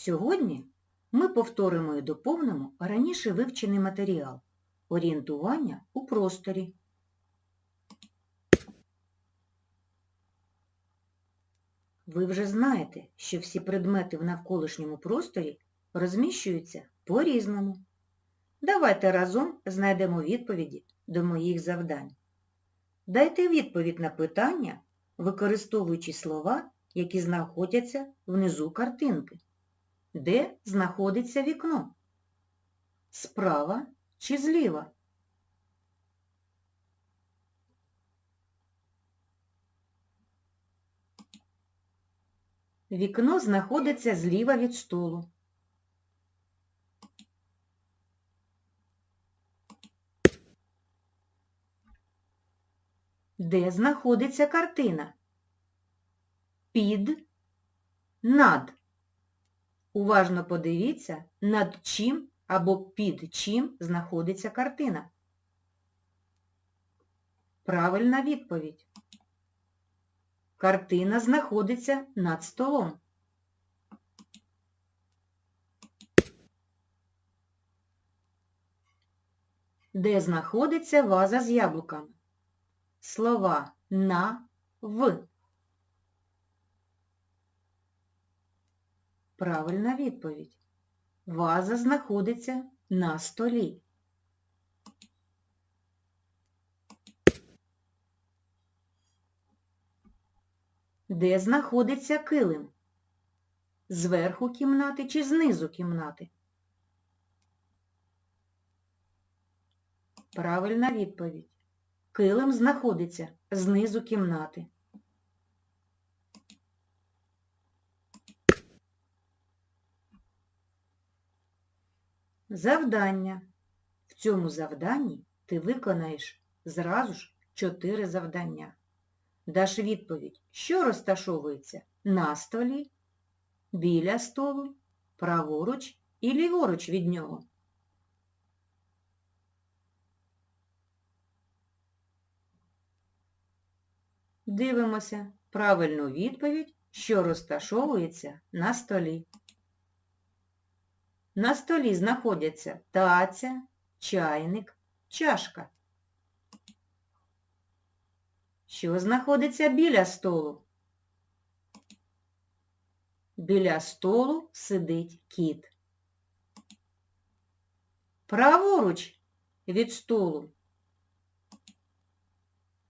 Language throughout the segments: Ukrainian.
Сьогодні ми повторимо і доповнимо раніше вивчений матеріал орієнтування у просторі. Ви вже знаєте, що всі предмети в навколишньому просторі розміщуються по-різному. Давайте разом знайдемо відповіді до моїх завдань. Дайте відповідь на питання, використовуючи слова, які знаходяться внизу картинки. Де знаходиться вікно? Справа чи зліва? Вікно знаходиться зліва від столу. Де знаходиться картина? Під, над. Уважно подивіться, над чим або під чим знаходиться картина. Правильна відповідь. Картина знаходиться над столом. Де знаходиться ваза з яблуками? Слова на, в. Правильна відповідь. Ваза знаходиться на столі. Де знаходиться килим? Зверху кімнати чи знизу кімнати? Правильна відповідь. Килим знаходиться знизу кімнати. Завдання. В цьому завданні ти виконаєш зразу ж чотири завдання. Даш відповідь, що розташовується на столі, біля столу, праворуч і ліворуч від нього. Дивимося правильну відповідь, що розташовується на столі. На столі знаходяться таця, чайник, чашка. Що знаходиться біля столу? Біля столу сидить кіт. Праворуч від столу.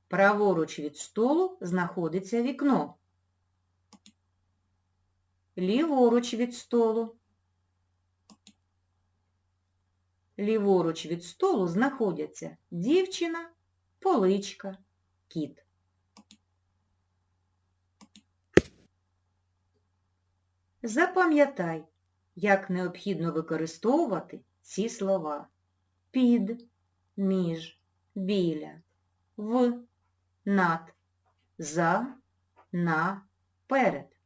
Праворуч від столу знаходиться вікно. Ліворуч від столу. Ліворуч від столу знаходяться дівчина, поличка, кіт. Запам'ятай, як необхідно використовувати ці слова під, між, біля, в, над, за, на, перед.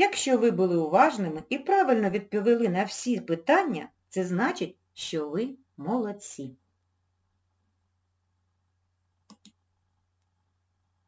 Якщо ви були уважними і правильно відповіли на всі питання, це значить, що ви молодці.